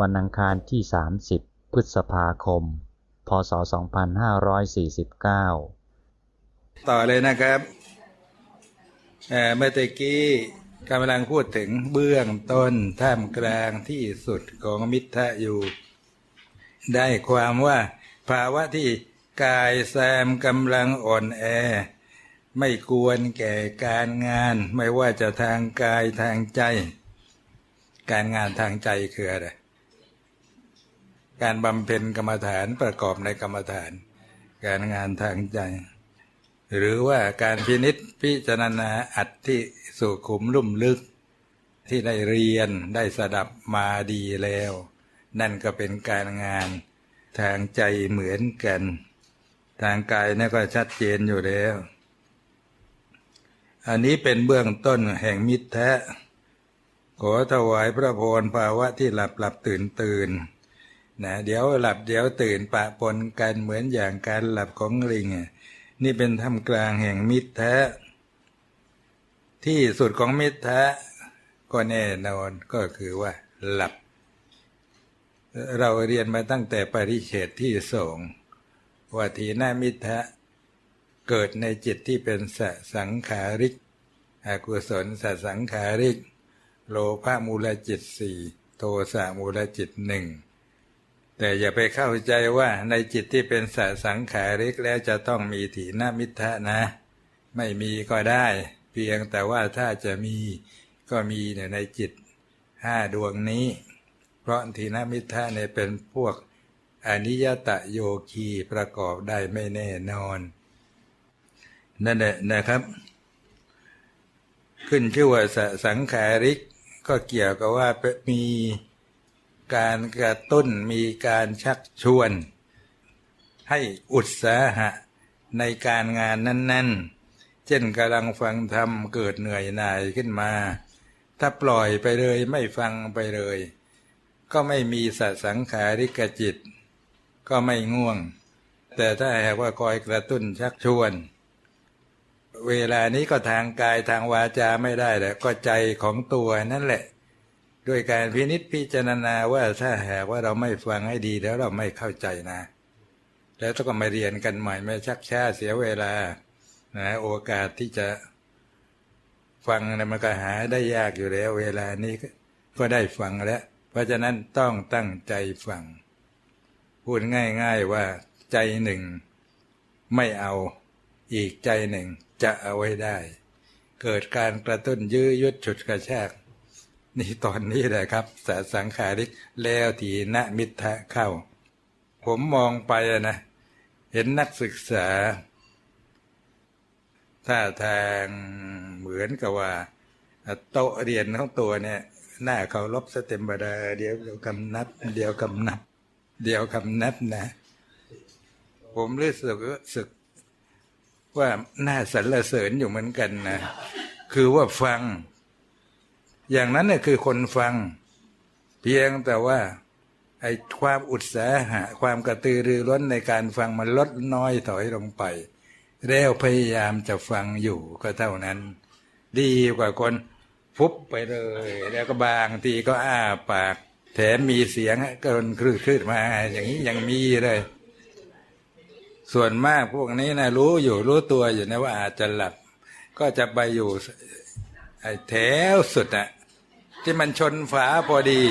วันอังคารที่ 30 พฤษภาคม พศ 2549 ต่อเลยนะครับเมื่อตะกี้กำลังพูดถึงเบื้องต้นท่ามกลางที่สุดของมิทะอยู่ ได้ความว่าภาวะที่กายแซมกำลังอ่อนแอ ไม่ควรแก่การงาน ไม่ว่าจะทางกายทางใจ การงานทางใจคืออะไร การบำเพ็ญกรรมฐานประกอบในกรรมฐาน การงานทางใจ หรือว่าการพินิษพิจารณาอัดที่สุขุมลุ่มลึก ที่ได้เรียนได้สดับมาดีแล้ว นั่นก็เป็นการงานทางใจเหมือนกัน ทางกายนี่ก็ชัดเจนอยู่แล้ว อันนี้เป็นเบื้องต้นแห่งมิตรแท้ ขอถวายพระพรภาวะที่หลับหลับตื่นตื่น นะเดี๋ยวหลับเดี๋ยวตื่นปะปนกันเหมือนอย่างการหลับของลิงนี่เป็นท่ามกลางแห่งมิตรแท้ ที่สุดของมิตรแท้ก็แน่นอนก็คือว่าหลับ เราเรียนมาตั้งแต่ปริเฉดที่สงว่าทีหน้ามิตรแท้เกิดในจิตที่เป็นสสังขาริกอกุศลสสังขาริก โลภะมูลจิตสี่โทสะมูลจิตหนึ่ง แต่อย่าไปเข้าใจว่าในจิตที่เป็นสสังขาริกแล้วจะต้องมีถีนมิทะนะ ไม่มีก็ได้ เพียงแต่ว่าถ้าจะมีก็มีในจิตห้าดวงนี้ เพราะถีนมิทะเนี่ยเป็นพวกอนิยตโยคีประกอบได้ไม่แน่นอน นั่นแหละนะครับ ขึ้นชื่อว่าสสังขาริกก็เกี่ยวกับว่ามี การกระตุ้นมีการชักชวน ให้อุตสาหะในการงานนั้น ๆ เช่นกำลังฟังธรรมเกิดเหนื่อยหน่ายขึ้นมา ถ้าปล่อยไปเลยไม่ฟังไปเลย ก็ไม่มีสัสังขาริกจิต ก็ไม่ง่วง แต่ถ้าหากว่าคอยกระตุ้นชักชวน เวลานี้ก็ทางกายทางวาจาไม่ได้แหละก็ใจของตัวนั่นแหละ ด้วยการพินิษพิจารณาว่าถ้าหากว่าเราไม่ฟังให้ดีแล้วเราไม่เข้าใจนะ แล้วต้องมาเรียนกันใหม่ไม่ชักช้าเสียเวลานะโอกาสที่จะฟังนะมันก็หาได้ยากอยู่แล้ว เวลานี้ก็ได้ฟังแล้ว เพราะฉะนั้นต้องตั้งใจฟัง พูดง่าย ๆว่าใจหนึ่ง ไม่เอาอีกใจหนึ่งจะเอาไว้ได้ เกิดการกระตุ้นยื้อยุดฉุดกระชาก นี่ตอนนี้แหละครับสสังขาริกแล้วทีนมิทะเข้า ผมมองไปนะ เห็นนักศึกษาท่าทางเหมือนกับว่า โต๊ะเรียนของตัวเนี่ย หน้าเขาลบสเต็มบดาเดี๋ยวเดี๋ยวคำนับ เดี๋ยวคำนับ เดี๋ยวคำนับนะ ผมรู้สึกสึก ว่าน่าสรรเสริญอยู่เหมือนกันนะ คือว่าฟัง อย่างนั้นเนี่ยคือคนฟัง เพียงแต่ว่าไอ้ความอุตสาหะ ความกระตือรือร้นในการฟังมันลดน้อยถอยลงไป แล้วพยายามจะฟังอยู่ก็เท่านั้น ดีกว่าคนฟุบไปเลย แล้วก็บางทีก็อ้าปาก แถมมีเสียงก็นคลืดคลืดมา อย่างนี้ยังมีเลย ส่วนมากพวกนี้นะรู้อยู่รู้ตัวอยู่นะว่าอาจจะหลับ ก็จะไปอยู่ไอ้แถวสุดอะ ที่มันชนฝาพอดี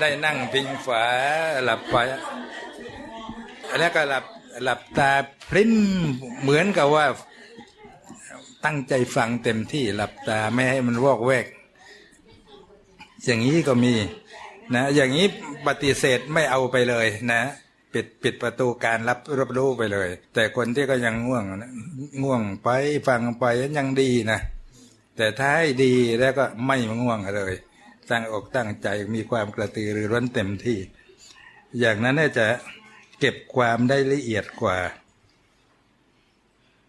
ได้นั่งพิงฝาหลับไปแล้วก็หลับหลับตาพริ้มเหมือนกับว่าตั้งใจฟังเต็มที่หลับตาไม่ให้มันวอกแวก อย่างนี้ก็มีนะ อย่างนี้ปฏิเสธไม่เอาไปเลยนะปิดปิดประตูการรับรับรู้ไปเลย แต่คนที่ก็ยังง่วงง่วงไปฟังไปยังดีนะแต่ถ้าให้ดีแล้วก็ไม่ง่วงเลย ตั้งอกตั้งใจมีความกระตือรือร้นเต็มที่ อย่างนั้นจะเก็บความได้ละเอียดกว่า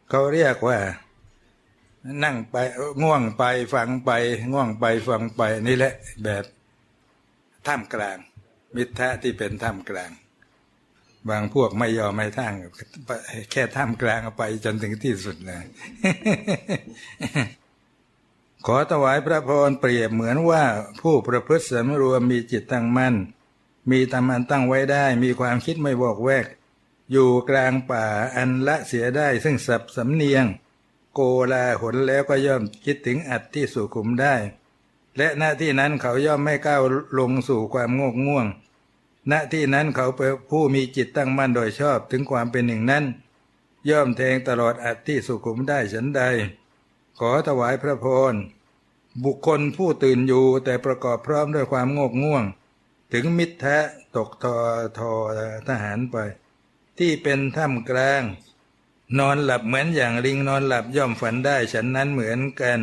เขาเรียกว่า นั่งไปง่วงไปฟังไป ง่วงไปฟังไปนี่แหละแบบท่ามกลาง มิตรที่เป็นท่ามกลาง บางพวกไม่ยอมไม่ทั้งแค่ท่ามกลางไปจนถึงที่สุดเลย ขอถวายพระพรเปรียบเหมือนว่าผู้ประพฤติสำรวมมีจิตตั้งมั่น มีธรรมันตั้งไว้ได้ มีความคิดไม่บอกแวก อยู่กลางป่าอันละเสียได้ซึ่งสับสำเนียง โกลาหนแล้วก็ย่อมคิดถึงอัดที่สุขุมได้ และหน้าที่นั้นเขาย่อมไม่ก้าวลงสู่ความงกง่วงณที่นั้นเขาเป็นผู้มีจิตตั้งมั่นโดยชอบถึงความเป็นหนึ่งนั้น ย่อมแทงตลอดอัดที่สุขุมได้ฉันใด ขอถวายพระพร บุคคลผู้ตื่นอยู่แต่ประกอบพร้อมด้วยความโงกง่วง ถึงมิตรแท้ตกทอทอทหารไป ที่เป็นถ้ำกลาง นอนหลับเหมือนอย่างลิงนอนหลับย่อมฝันได้ฉันนั้นเหมือนกัน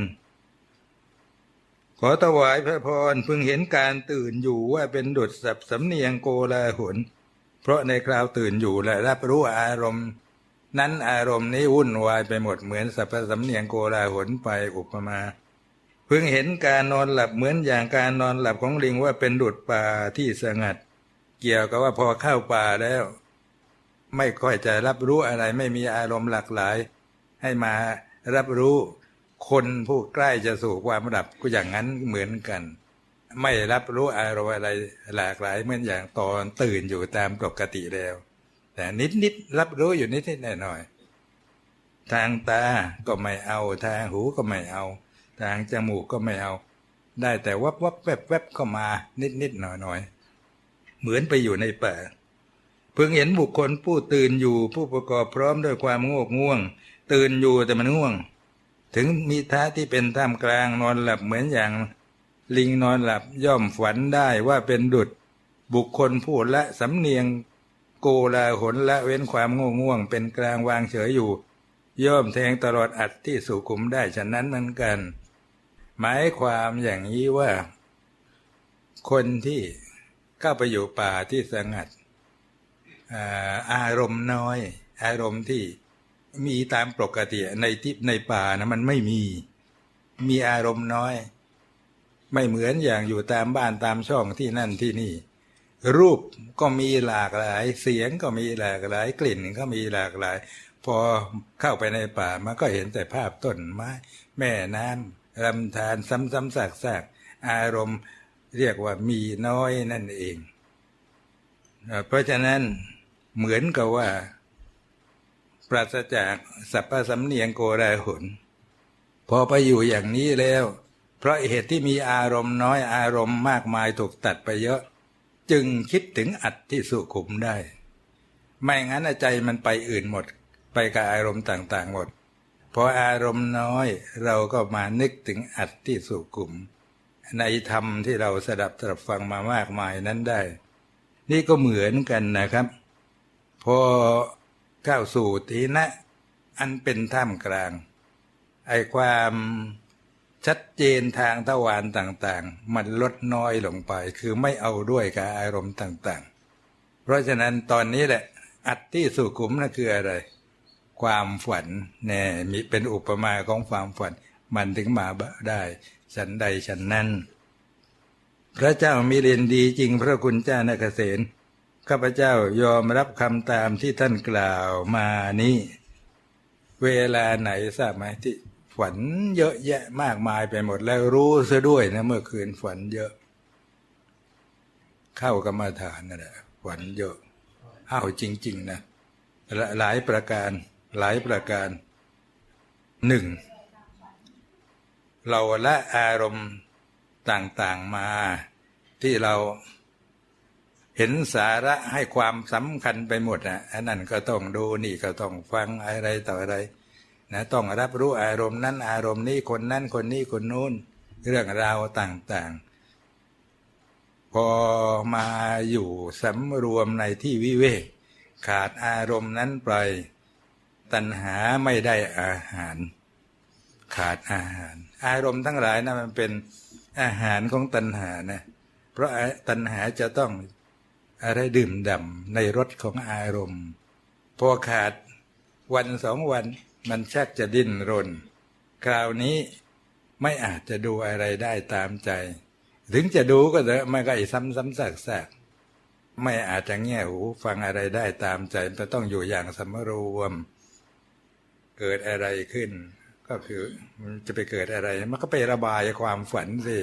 ขอถวายพระพรพึงเห็นการตื่นอยู่ว่าเป็นดุจสับสำเนียงโกลาหลเพราะในคราวตื่นอยู่และรับรู้อารมณ์ นั้นอารมณ์นี้วุ่นวายไปหมดเหมือนสัพพสำเนียงโกลาหลไปอุปมา พึงเห็นการนอนหลับเหมือนอย่างการนอนหลับของลิงว่าเป็นดุจป่าที่สงัด เกี่ยวกับว่าพอเข้าป่าแล้ว ไม่ค่อยจะรับรู้อะไรไม่มีอารมณ์หลากหลาย ให้มารับรู้คนผู้ใกล้จะสู่ความหลับก็อย่างนั้นเหมือนกัน ไม่รับรู้อารมณ์อะไรหลากหลายเหมือนอย่างตอนตื่นอยู่ตามปกติแล้ว แต่นิดนิดๆรับรู้อยู่นิดนิดหน่อยหน่อยๆทางตาก็ไม่เอาทางหูก็ไม่เอา ทางจมูกก็ไม่เอา ได้แต่วับวับแวบแวบเข้ามานิดนิดหน่อยหน่อยเหมือนไปอยู่ในป่าเพิ่งเห็นบุคคลผู้ตื่นอยู่ผู้ประกอบพร้อมด้วยความง่วงง่วง ตื่นอยู่แต่มันง่วง ถึงมีท่าที่เป็นท่ามกลางนอนหลับเหมือนอย่าง ลิงนอนหลับย่อมฝันได้ว่าเป็นดุจบุคคลผู้ละสำเนียงโกลาหลละเว้นความง่วงง่วง เป็นกลางวางเฉยอยู่ ย่อมแทงตลอดอัดที่สุขุมได้ฉะนั้นเหมือนกัน หมายความอย่างนี้ว่า คนที่เข้าไปอยู่ป่าที่สงัดอารมณ์น้อย อารมณ์ที่มีตามปกติในที่ในป่านะมันไม่มี มีอารมณ์น้อย ไม่เหมือนอย่างอยู่ตามบ้านตามช่องที่นั่นที่นี่ รูปก็มีหลากหลาย เสียงก็มีหลากหลาย กลิ่นก็มีหลากหลาย พอเข้าไปในป่ามันก็เห็นแต่ภาพต้นไม้ แม่น้ำ ลำธารซ้ำๆซากๆ อารมณ์เรียกว่ามีน้อยนั่นเอง เพราะฉะนั้นเหมือนกับว่า ปราศจากสัพพสำเนียงโกราหลพอไปอยู่อย่างนี้แล้ว เพราะเหตุที่มีอารมณ์น้อยอารมณ์มากมายถูกตัดไปเยอะ จึงคิดถึงอัดที่สุขุมได้ ไม่งั้นใจมันไปอื่นหมด ไปกับอารมณ์ต่าง ๆ หมด พออารมณ์น้อยเราก็มานึกถึงอัดที่สุขุม ในธรรมที่เราสดับตรับฟังมามากมายนั้นได้ นี่ก็เหมือนกันนะครับ พอเข้าสู่ทีนะอันเป็นท่ามกลาง ไอความชัดเจนทางทวารต่างๆ มันลดน้อยลงไป คือไม่เอาด้วยกับอารมณ์ต่างๆ เพราะฉะนั้นตอนนี้แหละอัดที่สุขุมนั่นคืออะไร ความฝันแน่มีเป็นอุปมาของความฝัน มันถึงมาได้ ฉันใดฉันนั้น พระเจ้ามีเรียนดีจริงพระคุณเจ้านาเกษตข้าพเจ้ายอมรับคำตามที่ท่านกล่าวมานี้ เวลาไหนทราบไหมที่ฝันเยอะแยะมากมายไปหมดแล้วรู้ซะด้วยนะเมื่อคืนฝันเยอะ เข้ากรรมาฐานนั่นแหละฝันเยอะอ้าวจริง ๆ นะหลายประการ หลายประการหนึ่งเราละอารมณ์ต่างๆมา ที่เราเห็นสาระให้ความสำคัญไปหมดนะอันนั้นก็ต้องดูนี่ก็ต้องฟังอะไรต่ออะไรนะต้องรับรู้อารมณ์นั้นอารมณ์นี้คนนั้นคนนี้คนนู้น เรื่องราวต่างๆ พอมาอยู่สำรวมในที่วิเวกขาดอารมณ์นั้นไป ตัณหาไม่ได้อาหาร ขาดอาหาร อารมณ์ทั้งหลายนะมันเป็นอาหารของตัณหานะเพราะตัณหาจะต้องอะไรดื่มด่ำในรสของอารมณ์ พอขาดวันสองวันมันชักจะดิ้นรน คราวนี้ไม่อาจจะดูอะไรได้ตามใจ ถึงจะดูก็เถอะมันก็ไอ้ซ้ำซ้ำซากซากไม่อาจจะแง่หูฟังอะไรได้ตามใจมันต้องอยู่อย่างสมรวม เกิดอะไรขึ้น ก็คือมันจะไปเกิดอะไร มันก็ไประบายความฝันสิ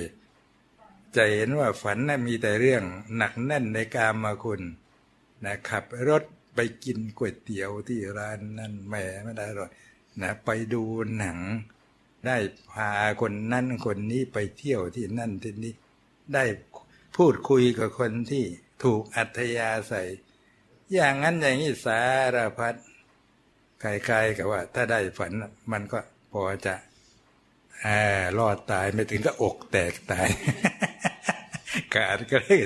จะเห็นว่าฝันนะ่ะมีแต่เรื่องหนักแน่นในกามมาคุณนะขับรถไปกินก๋วยเตี๋ยวที่ร้านนั่นแหมไม่ได้หรอกนะไปดูหนัง ได้พาคนนั่นคนนี้ไปเที่ยวที่นั่นที่นี่ได้พูดคุยกับคนที่ถูกอัธยาศัย อย่างนั้นอย่างนี้สารพัด คล้ายๆกับว่า ถ้าได้ฝันมันก็พอจะอรอดตายไม่ถึงก็อกแตกตายการก็เลย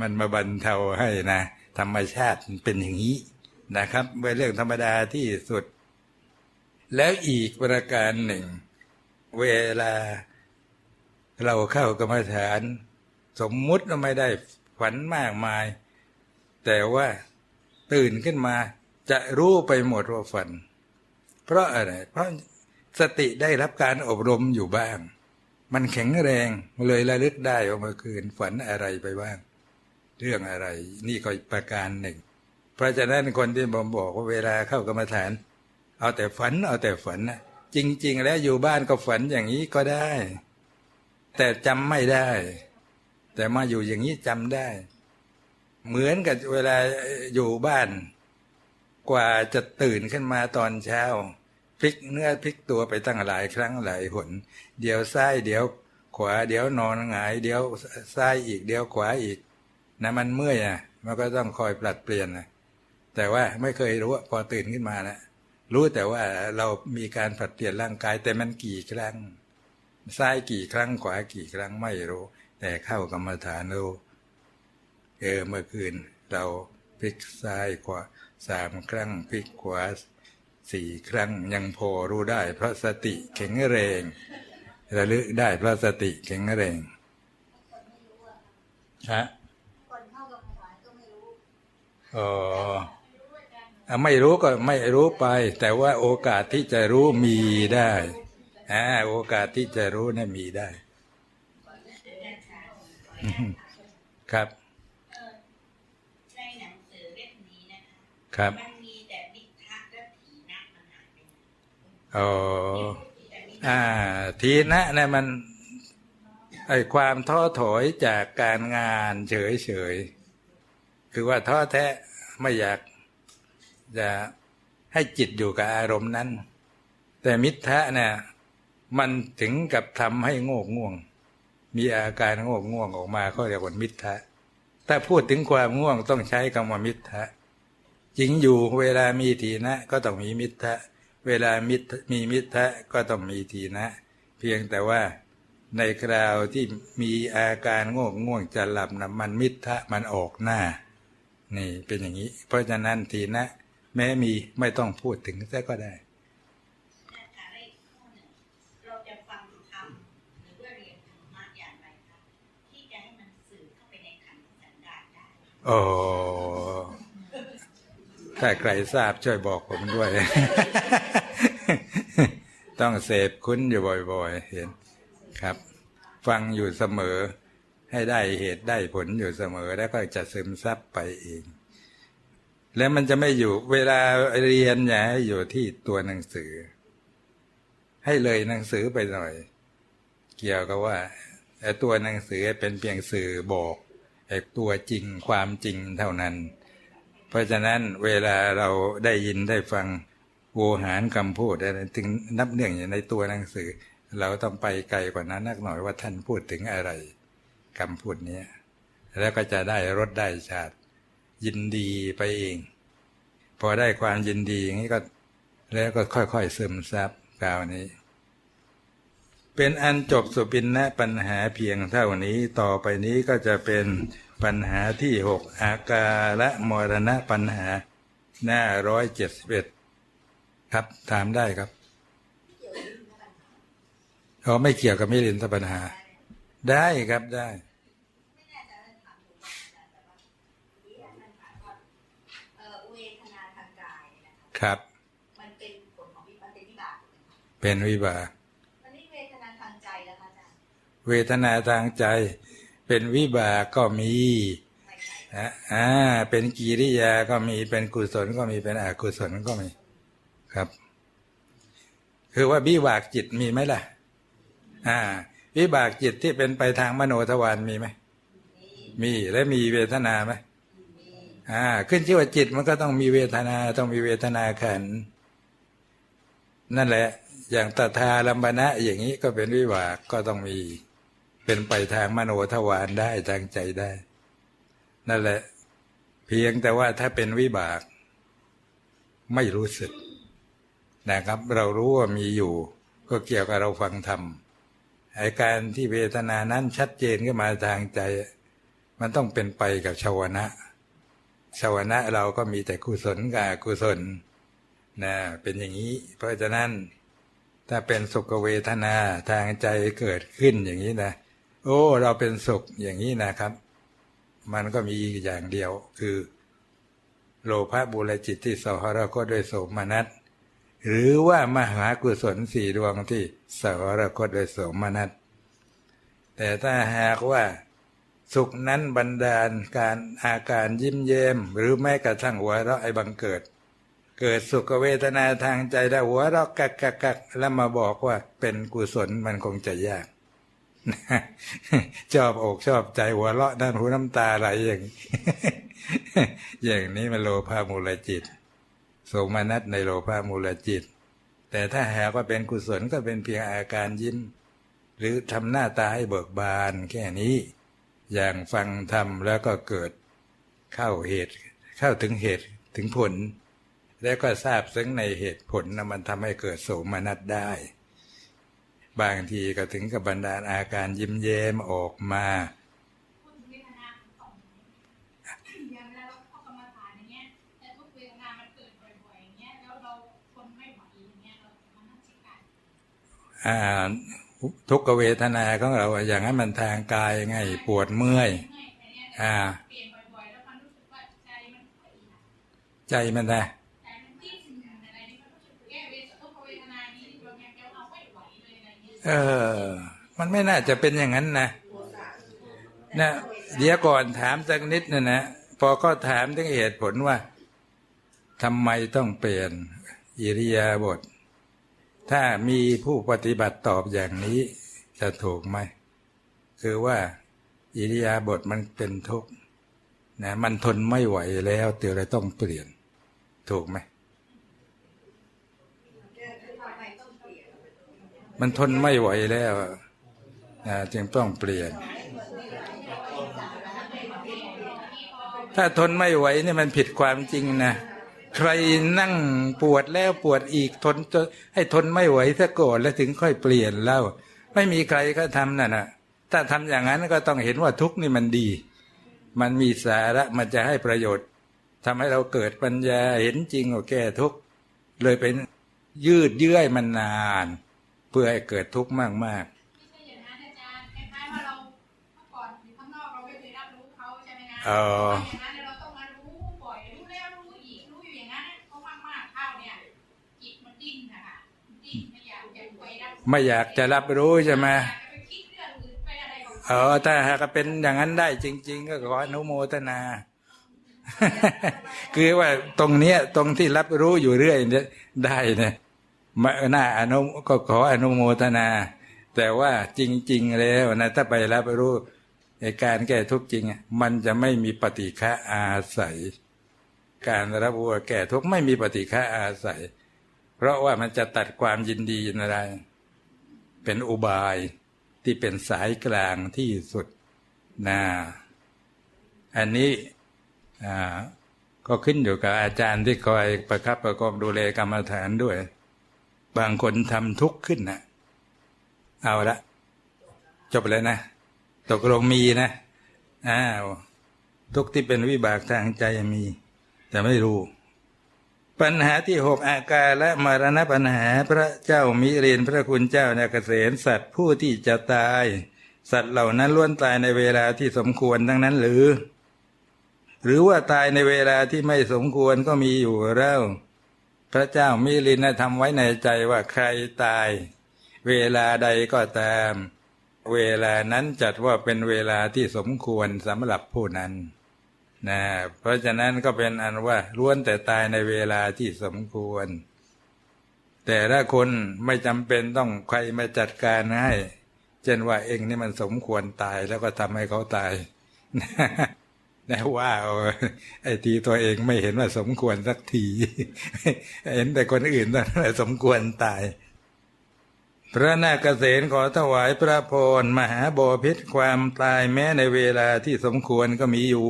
มันมาบรรเทาให้นะธรรมชาติเป็นอย่างนี้นะครับเป็นเรื่องธรรมดาที่สุด แล้วอีกประการหนึ่ง เวลาเราเข้ากรรมฐาน สมมุติว่าไม่ได้ฝันมากมาย แต่ว่าตื่นขึ้นมา จะรู้ไปหมดว่าฝัน เพราะอะไร เพราะสติได้รับการอบรมอยู่บ้าง มันแข็งแรงเลยระลึกได้ว่าเมื่อคืนฝันอะไรไปบ้าง เรื่องอะไร นี่ก็ประการหนึ่ง เพราะฉะนั้นคนที่ผมบอกว่าเวลาเข้ากรรมฐาน เอาแต่ฝัน เอาแต่ฝันนะจริง ๆ แล้วอยู่บ้านก็ฝันอย่างนี้ก็ได้ แต่จำไม่ได้ แต่มาอยู่อย่างนี้จำได้ เหมือนกับเวลาอยู่บ้าน กว่าจะตื่นขึ้นมาตอนเช้าพลิกเนื้อพลิกตัวไปตั้งหลายครั้งหลายหน เดี๋ยวซ้ายเดี๋ยวขวาเดี๋ยวนอนหงาย เดี๋ยวซ้ายอีกเดี๋ยวขวาอีกนะมันเมื่อยอะมันก็ต้องคอยปรับเปลี่ยนนะแต่ว่าไม่เคยรู้ว่าพอตื่นขึ้นมานะรู้แต่ว่าเรามีการผลัดเปลี่ยนร่างกาย แต่มันกี่ครั้งซ้ายกี่ครั้งขวากี่ครั้งไม่รู้ แต่เข้ากรรมฐานรู้เออเมื่อคืนเรา พลิกซ้ายขวาสามครั้งพลิกขวาสี่ครั้งยังพอรู้ได้เพราะสติแข็งแรง ระลึกได้เพราะสติแข็งแรงฮะคนเข้ากรรมฐานก็ไม่รู้อ๋อไม่รู้ก็ไม่รู้ไป แต่ว่าโอกาสที่จะรู้มีได้อ่าโอกาสที่จะรู้นี่ยมีได้ ครับ ในหนังสือเล่มนี้นะคะ ครับมันมีแต่มิทะและถีนะมันหายไปไหนอ๋อแต่มิทะอ่า ทีนะเนี่ยมันไอความท้อถอยจากการงานเฉยเฉยๆคือว่าท้อแท้ไม่อยากจะให้จิตอยู่กับอารมณ์นั้น แต่มิทะเนี่ยมันถึงกับทำให้โงกง่วง มีอาการโงกง่วงออกมาเขาเรียกว่ามิทะถ้าพูดถึงความง่วงต้องใช้คำว่ามิทะ จริงอยู่เวลามีทีนะ ก็ต้องมีมิทะเวลามิทะมีมิทะก็ต้องมีทีนะ เพียงแต่ว่าในคราวที่มีอาการง่วงง่วงจะหลับนะมันมิทะมันออกหน้า นี่เป็นอย่างนี้ เพราะฉะนั้นทีนะ แม้มีไม่ต้องพูดถึงซะก็ได้นะคะและอีกข้อหนึ่งเราจะฟังธรรมหรือว่าเรียนธรรมะอย่างไรคะที่จะให้มันสื่อเข้าไปในขันธ์สันดานได้โอ้ ถ้าใครทราบช่วยบอกผมด้วย ต้องเสพคุ้นอยู่บ่อยๆ เห็นครับ ฟังอยู่เสมอ ให้ได้เหตุได้ผลอยู่เสมอ แล้วก็จะซึมซับไปเอง แล้วมันจะไม่อยู่ เวลาเรียนอย่าให้อยู่ที่ตัวหนังสือ ให้เลยหนังสือไปหน่อย เกี่ยวกับว่าไอ้ตัวหนังสือเป็นเพียงสื่อบอกไอ้ตัวจริงความจริงเท่านั้น เพราะฉะนั้นเวลาเราได้ยินได้ฟังโวหารคำพูดถึงนับเนื่องอยู่ในตัวหนังสือ เราต้องไปไกลกว่านั้นนักหน่อยว่าท่านพูดถึงอะไรคำพูดนี้แล้วก็จะได้รสได้ชาติ ยินดีไปเอง พอได้ความยินดีอย่างนี้ก็แล้วก็ค่อยๆซึมซับกล่าวนี้ เป็นอันจบสุปินนะปัญหาเพียงเท่านี้ต่อไปนี้ก็จะเป็น ปัญหาที่หกอากาและมรณะปัญหา หน้าร้อยเจ็ดสิบเอ็ดครับ ถามได้ครับเขาไม่เกี่ยวกับมิลินทปัญหา ได้ครับได้ไม่แน่ใจว่าถามถูกไหมอาจารย์แต่ว่าที่อาจารย์ถามว่าเอ่อเวทนาทางกายเนี่ยนะคะครับ มันเป็นผลของวิปัสสนาวิบากถูกไหมคะเป็นวิบากมันนี่เวทนาทางใจ เป็นวิบากก็มีอ่า เป็นกิริยาก็มี เป็นกุศลก็มี เป็นอกุศลก็มี ครับ คือว่าวิบากจิตมีไหมล่ะ อ่า วิบากจิตที่เป็นไปทางมโนทวารมีไหม มี และมีเวทนาไหมอ่า ขึ้นชื่อว่าจิตมันก็ต้องมีเวทนา ต้องมีเวทนาขัน นั่นแหละ อย่างตถาลัมบนะอย่างนี้ก็เป็นวิบากก็ต้องมี เป็นไปทางมโนทวารได้ทางใจได้ นั่นแหละ เพียงแต่ว่าถ้าเป็นวิบาก ไม่รู้สึกนะครับ เรารู้ว่ามีอยู่ ก็เกี่ยวกับเราฟังธรรมไอการที่เวทนานั้นชัดเจนขึ้นมาทางใจ มันต้องเป็นไปกับชาวนะชาวนะเราก็มีแต่กุศลกับอกุศลนะเป็นอย่างนี้ เพราะฉะนั้นถ้าเป็นสุขเวทนาทางใจเกิดขึ้นอย่างนี้นะ โอ้ เราเป็นสุขอย่างนี้นะครับ มันก็มีอย่างเดียว คือ โลภะบุรจิตที่สหรคตด้วยโสมนัสหรือว่ามหากุศลสี่ดวงที่สหรคตด้วยโสมนัสแต่ถ้าหากว่าสุขนั้นบันดาลการอาการยิ้มเย้มหรือแม้กระทั่งหัวเราะไอ้บังเกิด เกิดสุขเวทนาทางใจได้หัวเราะกักกักกักแล้วมาบอกว่าเป็นกุศลมันคงจะยาก ชอบอกชอบใจหัวเราะนั่นหูน้ำตาไหลอย่างอย่างนี้มันโลภะมูลจิตโสมนัสในโลภะมูลจิต แต่ถ้าหากว่าเป็นกุศลก็เป็นเพียงอาการยิ้ม หรือทำหน้าตาให้เบิกบานแค่นี้ อย่างฟังธรรมแล้วก็เกิดเข้าเหตุ เข้าถึงเหตุถึงผล แล้วก็ทราบซึ้งในเหตุผลนะมันทำให้เกิดโสมนัสได้ บางทีก็ถึงกับบรรดาลอาการยิ้มแย้มออกมาพูดถึงเวทนาสองอย่างเวลาเราเข้ากรรมฐานอย่างเงี้ยแต่ทุกเวทนามันเกิดบ่อยๆอย่างเงี้ยแล้วเราทนไม่ไหวอย่างเงี้ยเราทำนักสิการอ่าทุกขเวทนาของเราอะอย่างนั้นมันทางกายไงปวดเมื่อยง่ายแต่เนี้ยอ่าเปลี่ยนบ่อยๆแล้วมันรู้สึกว่าใจมันไม่ดีนะ เลยอะไรเงี้ยเออ มันไม่น่าจะเป็นอย่างนั้นนะนะเดี๋ยวก่อนถามสักนิดนะนะพอก็ถามถึงเหตุผลว่าทำไมต้องเปลี่ยนอิริยาบถถ้ามีผู้ปฏิบัติตอบอย่างนี้จะถูกไหม คือว่าอิริยาบถมันเป็นทุกข์นะมันทนไม่ไหวแล้วเดี๋ยวเราต้องเปลี่ยน ถูกไหม มันทนไม่ไหวแล้วนะจึงต้องเปลี่ยน ถ้าทนไม่ไหวเนี่ยมันผิดความจริงนะใครนั่งปวดแล้วปวดอีกทนจนให้ทนไม่ไหวซะก่อนแล้วถึงค่อยเปลี่ยนแล้ว ไม่มีใครก็ทำนั่นนะถ้าทำอย่างนั้นก็ต้องเห็นว่าทุกข์นี่มันดี มันมีสาระมันจะให้ประโยชน์ทำให้เราเกิดปัญญาเห็นจริงว่าแก้ทุกข์เลยเป็นยืดเยื้อมันนาน เพื่อให้เกิดทุกข์มากไม่ใช่อย่างนั้นอาจารย์คล้ายๆว่าเราเมื่อก่อนอยู่ข้างนอกเราไม่เคยรับรู้เขาใช่ไหมนะๆเอออย่างนั้นเราต้องมารู้บ่อยรู้แล้วรู้อีกรู้อยู่อย่างนั้นเพราะมากๆเข้าเนี่ยจิตมันดิ้นนะคะดิ้นไม่อยากจะไปรับไม่อยากจะรับรู้ใช่ไหมอยากจะไปคิดเรื่องอื่นไปอะไรของเออถ้าหากเป็นอย่างนั้นได้จริง ๆ ก็ขออนุโมทนา คือว่าตรงเนี้ย ตรงที่รับรู้อยู่เรื่อยเนี่ยได้เนี่ยมาห น้าอนุก็ขออนุโมทนา แต่ว่าจริง ๆ แล้วนะถ้าไปรับรู้ในการแก้ทุกข์จริง มันจะไม่มีปฏิฆะอาศัย การรับรู้ว่าแก้ทุกข์ไม่มีปฏิฆะอาศัย เพราะว่ามันจะตัดความยินดียินอะไรเป็นอุบายที่เป็นสายกลางที่สุดนะอันนี้อ่าก็ขึ้นอยู่กับอาจารย์ที่คอยประคับประคองดูแลกรรมฐานด้วย บางคนทำทุกข์ขึ้นนะเอาละจบแล้วนะ ตกลงมีนะอ้าวทุกข์ที่เป็นวิบากทางใจมี แต่ไม่รู้ ปัญหาที่หกอาการและมรณะปัญหาพระเจ้ามิเรียนพระคุณเจ้าในเกษมสัตว์ผู้ที่จะตาย สัตว์เหล่านั้นล้วนตายในเวลาที่สมควรทั้งนั้นหรือ หรือว่าตายในเวลาที่ไม่สมควรก็มีอยู่แล้ว พระเจ้ามิลินทำไว้ในใจว่าใครตาย เวลาใดก็ตาม เวลานั้นจัดว่าเป็นเวลาที่สมควรสำหรับผู้นั้นนะเพราะฉะนั้นก็เป็นอันว่าล้วนแต่ตายในเวลาที่สมควร แต่ถ้าคนไม่จำเป็นต้องใครมาจัดการให้ เช่นว่าเองนี่มันสมควรตายแล้วก็ทำให้เขาตาย นะว่าไอ้ทีตัวเองไม่เห็นว่าสมควรสักที เห็นแต่คนอื่นนั่นแหละสมควรตาย พระนาคเษนขอถวายพระพรมหาบพิษความตายแม้ในเวลาที่สมควรก็มีอยู่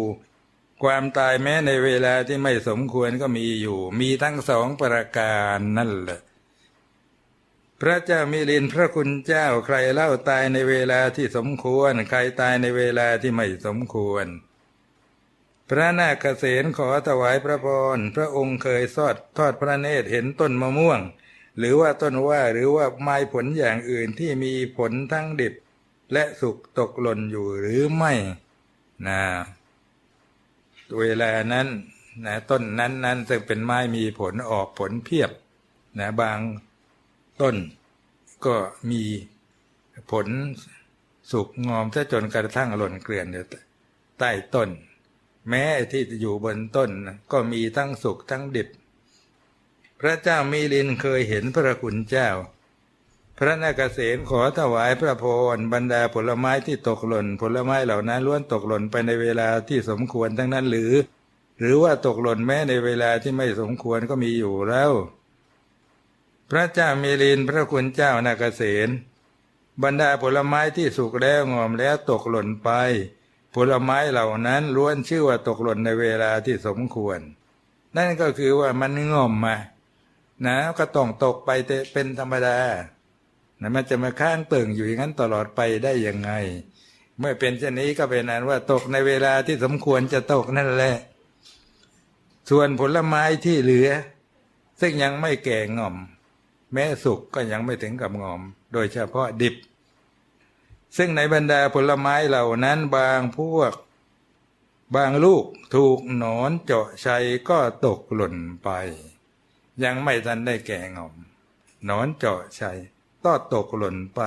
ความตายแม้ในเวลาที่ไม่สมควรก็มีอยู่ มีทั้งสองประการนั่นแหละพระเจ้ามิลินพระคุณเจ้าใครเล่าตายในเวลาที่สมควร ใครตายในเวลาที่ไม่สมควร พระนาคเษนขอถวายพระพรพระองค์เคยสอดทอดพระเนตรเห็นต้นมะม่วง หรือว่าต้นว่าหรือว่าไม้ผลอย่างอื่นที่มีผลทั้งดิบ และสุกตกหล่นอยู่หรือไม่นะเวลานั้นนะต้นนั้นนั้นซึ่งเป็นไม้มีผลออกผลเพียบนะบางต้นก็มีผลสุกงอมซะจนกระทั่งหล่นเกลื่อนอยู่ใต้ต้น แม้ที่อยู่บนต้นก็มีทั้งสุกทั้งดิบ พระเจ้ามีลินเคยเห็นพระคุณเจ้า พระนาคเษนขอถวายพระพรบรรดาผลไม้ที่ตกหล่น ผลไม้เหล่านั้นล้วนตกหล่นไปในเวลาที่สมควรทั้งนั้นหรือ หรือว่าตกหล่นแม้ในเวลาที่ไม่สมควรก็มีอยู่แล้ว พระเจ้ามีลินพระคุณเจ้านาคเษนบรรดาผลไม้ที่สุกแล้วงอมแล้วตกหล่นไป ผลไม้เหล่านั้นล้วนชื่อว่าตกหล่นในเวลาที่สมควร นั่นก็คือว่ามันงอมมา นะก็ต้องตกไปเป็นธรรมดานะมันจะมาค้างเติ่งอยู่อย่างนั้นตลอดไปได้ยังไง เมื่อเป็นเช่นนี้ก็เป็นนั้นว่าตกในเวลาที่สมควรจะตกนั่นแหละ ส่วนผลไม้ที่เหลือ ซึ่งยังไม่แก่งอม แม้สุกก็ยังไม่ถึงกับงอม โดยเฉพาะดิบ ซึ่งในบรรดาผลไม้เหล่านั้นบางพวก บางลูกถูกหนอนเจาะชัยก็ตกหล่นไป ยังไม่ทันได้แก่งอมหนอนเจาะชัยก็ตกหล่นไป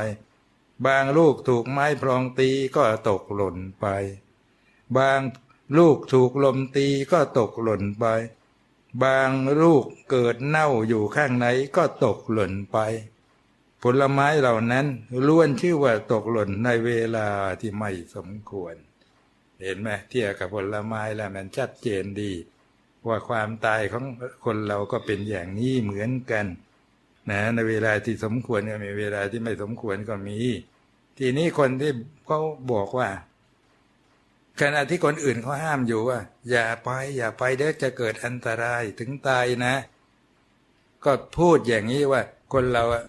บางลูกถูกไม้พลองตีก็ตกหล่นไป บางลูกถูกลมตีก็ตกหล่นไป บางลูกเกิดเน่าอยู่ข้างในก็ตกหล่นไป ผลไม้เหล่านั้นล้วนชื่อว่าตกหล่นในเวลาที่ไม่สมควร เห็นไหมเทียบกับผลไม้แล้วมันชัดเจนดี ว่าความตายของคนเราก็เป็นอย่างนี้เหมือนกันนะในเวลาที่สมควรก็มีเวลาที่ไม่สมควรก็มี ทีนี้คนที่เขาบอกว่า ขณะที่คนอื่นเขาห้ามอยู่ว่า อย่าไป อย่าไปเดี๋ยวจะเกิดอันตรายถึงตายนะ ก็พูดอย่างนี้ว่า คนเราอะ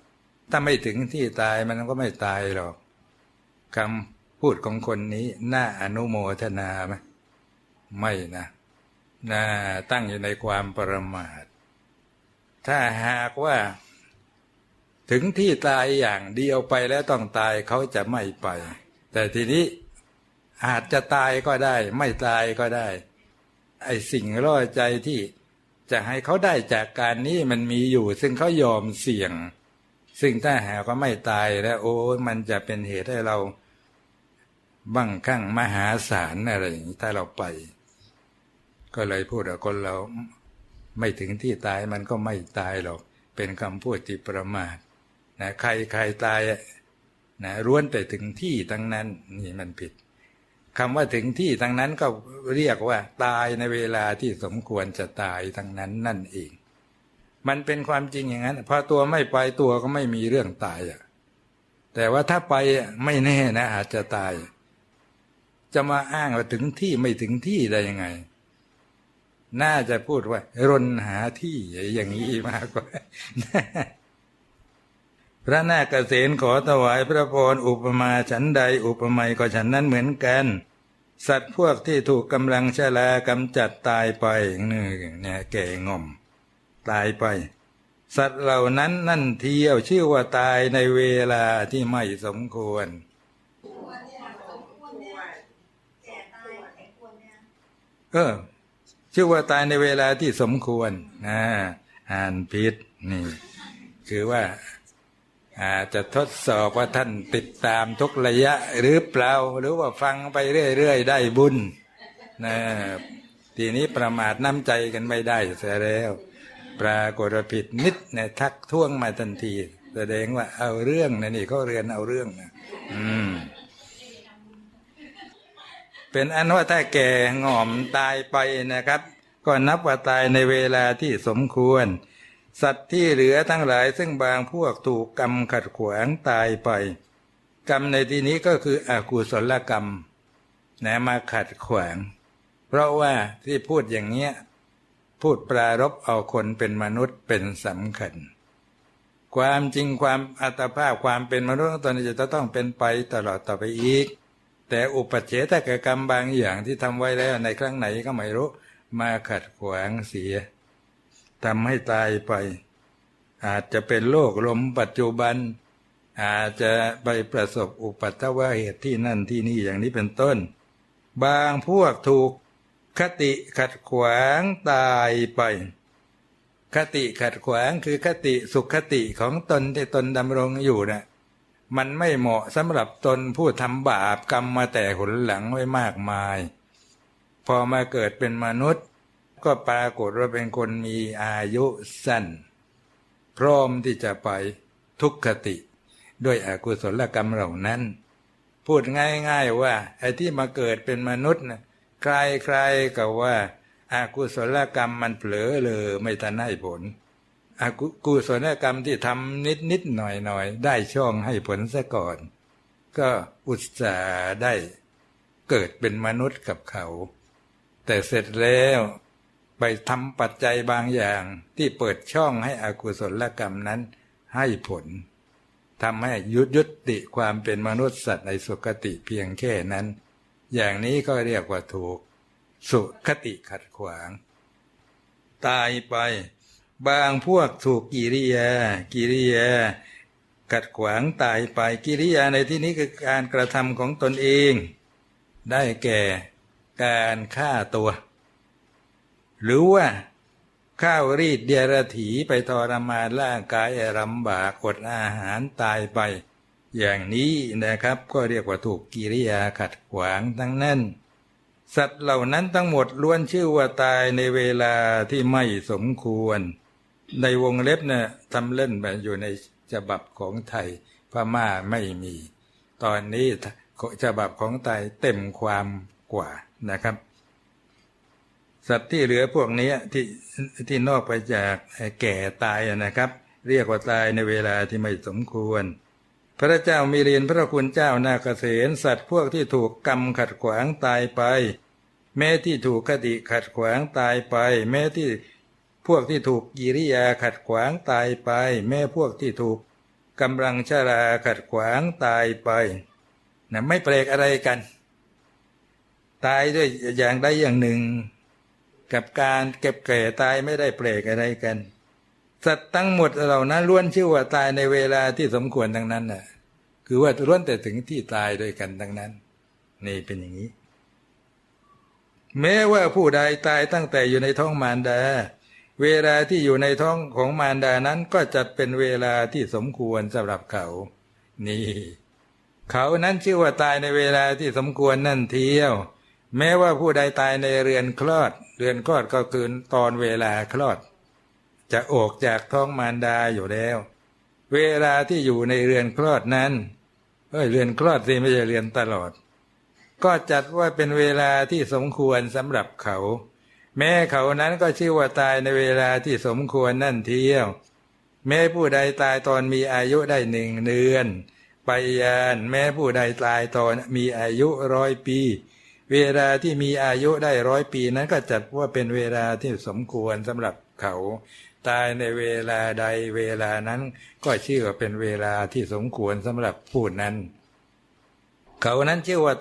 ถ้าไม่ถึงที่ตายมันก็ไม่ตายหรอกคำพูดของคนนี้น่าอนุโมทนาไหมไม่นะน่าตั้งอยู่ในความประมาท ถ้าหากว่าถึงที่ตายอย่างเดียวไปแล้วต้องตายเขาจะไม่ไป แต่ทีนี้อาจจะตายก็ได้ ไม่ตายก็ได้ ไอ้สิ่งล่อใจที่จะให้เขาได้จากการนี้มันมีอยู่ ซึ่งเขายอมเสี่ยง ซึ่งถ้าหากว่าไม่ตายแล้วโอ้มันจะเป็นเหตุให้เราบังคั่งมหาศาลอะไรอย่างนี้ถ้าเราไป ก็เลยพูดว่าคนเราไม่ถึงที่ตายมันก็ไม่ตายหรอก เป็นคำพูดที่ประมาทนะใครใครตายนะร้วนแต่ถึงที่ทั้งนั้นนี่มันผิดคำว่าถึงที่ทั้งนั้นก็เรียกว่า ตายในเวลาที่สมควรจะตายทั้งนั้นนั่นเอง มันเป็นความจริงอย่างนั้นพอตัวไม่ไปตัวก็ไม่มีเรื่องตายอะแต่ว่าถ้าไปไม่แน่นะอาจจะตาย จะมาอ้างว่าถึงที่ไม่ถึงที่ได้ยังไง น่าจะพูดว่ารนหาที่อย่างนี้มากกว่าพระนาคเษนขอถวายพระพรอุปมาฉันใดอุปไมยก็ฉันนั้นเหมือนกัน สัตว์พวกที่ถูกกำลังชลากำจัดตายไปนี่เนี่ยแก่งอม ตายไป สัตว์เหล่านั้นนั่นเที่ยวชื่อว่าตายในเวลาที่ไม่สมควรเนี่ยเออ ชื่อว่าตายในเวลาที่สมควรนะอ่านพิษนี่ คือว่าอาจจะทดสอบว่าท่านติดตามทุกระยะหรือเปล่า หรือว่าฟังไปเรื่อยๆได้บุญนะทีนี้ประมาทน้ำใจกันไม่ได้เสียแล้ว ปรากฏผิดนิดเนี่ยทักท้วงมาทันที แสดงว่าเอาเรื่องนะนี่เขาเรียนเอาเรื่องนะอืม เป็นอันว่าถ้าแก่งอมตายไปนะครับ ก็นับว่าตายในเวลาที่สมควร สัตว์ที่เหลือทั้งหลาย ซึ่งบางพวกถูกกรรมขัดขวางตายไป กรรมในที่นี้ก็คืออกุศลกรรมนะมาขัดขวาง เพราะว่าที่พูดอย่างเนี้ย พูดปรารบเอาคนเป็นมนุษย์เป็นสำคัญ ความจริงความอัตภาพความเป็นมนุษย์ของตนจะต้องเป็นไปตลอดต่อไปอีก แต่อุปเฉทกกรรมบางอย่างที่ทำไว้แล้วในครั้งไหนก็ไม่รู้ มาขัดขวางเสียทำให้ตายไป อาจจะเป็นโรคลมปัจจุบัน อาจจะไปประสบอุปัตวเหตุที่นั่นที่นี่อย่างนี้เป็นต้น บางพวกถูก คติขัดขวางตายไป คติขัดขวางคือคติสุขคติของตนที่ตนดำรงอยู่น่ะมันไม่เหมาะสำหรับตนผู้ทำบาปกรรมมาแต่หนหลังไว้มากมาย พอมาเกิดเป็นมนุษย์ ก็ปรากฏว่าเป็นคนมีอายุสั้น พร้อมที่จะไปทุกขติ ด้วยอกุศลกรรมเหล่านั้น พูดง่ายๆว่าไอ้ที่มาเกิดเป็นมนุษย์นะ ใครๆกับว่าอากุศลกรรมมันเผลอเลยไม่ทันให้ผลอากุศลกรรมที่ทำนิดนิดหน่อยหน่อยได้ช่องให้ผลซะก่อน ก็อุตส่าห์ได้เกิดเป็นมนุษย์กับเขา แต่เสร็จแล้วไปทำปัจจัยบางอย่างที่เปิดช่องให้อากุศลกรรมนั้นให้ผลทำให้ยุดยุติความเป็นมนุษย์สัตว์ในสุคติเพียงแค่นั้น อย่างนี้ก็เรียกว่าถูกสุคติขัดขวาง ตายไป บางพวกถูกกิริยา กิริยา ขัดขวางตายไป กิริยาในที่นี้คือการกระทำของตนเอง ได้แก่การฆ่าตัว หรือว่าข้าวรีดเดียรถีไปทรมานร่างกายลำบากอดอาหารตายไป อย่างนี้นะครับก็เรียกว่าถูกกิริยาขัดขวางทั้งนั้น สัตว์เหล่านั้นทั้งหมดล้วนชื่อว่าตายในเวลาที่ไม่สมควร ในวงเล็บเนี่ยทำเล่นไปอยู่ในฉบับของไทยพม่าไม่มี ตอนนี้ฉบับของไทยเต็มความกว่านะครับ สัตว์ที่เหลือพวกนี้ที่ที่นอกไปจากแก่ตายนะครับ เรียกว่าตายในเวลาที่ไม่สมควร พระเจ้ามีเรียนพระคุณเจ้านาเกษตสัตว์พวกที่ถูกกรรมขัดขวางตายไป แม้ที่ถูกคติขัดขวางตายไป แม้ที่พวกที่ถูกกิริยาขัดขวางตายไป แม้พวกที่ถูกกำลังชราขัดขวางตายไปนะไม่แปลกอะไรกัน ตายด้วยอย่างใดอย่างหนึ่ง กับการเก็บแก่ตายไม่ได้แปลกอะไรกัน สัตว์ทั้งหมดเหล่านั้นล้วนชื่อว่าตายในเวลาที่สมควรทั้งนั้นน่ะ คือว่าล้วนแต่ถึงที่ตายโดยกันทั้งนั้น นี่เป็นอย่างนี้ แม้ว่าผู้ใดตายตั้งแต่อยู่ในท้องมารดา เวลาที่อยู่ในท้องของมารดานั้นก็จัดเป็นเวลาที่สมควรสำหรับเขา นี่ เขานั้นชื่อว่าตายในเวลาที่สมควรนั่นเที่ยว แม้ว่าผู้ใดตายในเรือนคลอด เรือนคลอดก็คือตอนเวลาคลอด จะออกจากท้องมารดาอยู่แล้ว เวลาที่อยู่ในเรือนคลอดนั้นเอ้ยเรือนคลอดสิไม่ใช่เรือนตลอด ก็จัดว่าเป็นเวลาที่สมควรสำหรับเขา แม้เขานั้นก็ชื่อว่าตายในเวลาที่สมควรนั่นเที่ยว แม้ผู้ใดตายตอนมีอายุได้หนึ่งเดือนไปยานแม้ผู้ใดตายตอนมีอายุร้อยปี เวลาที่มีอายุได้ร้อยปีนั้นก็จัดว่าเป็นเวลาที่สมควรสำหรับเขา ตายในเวลาใดเวลานั้น ก็ชื่อว่าเป็นเวลาที่สมควรสำหรับผู้นั้น เขานั้นชื่อว่า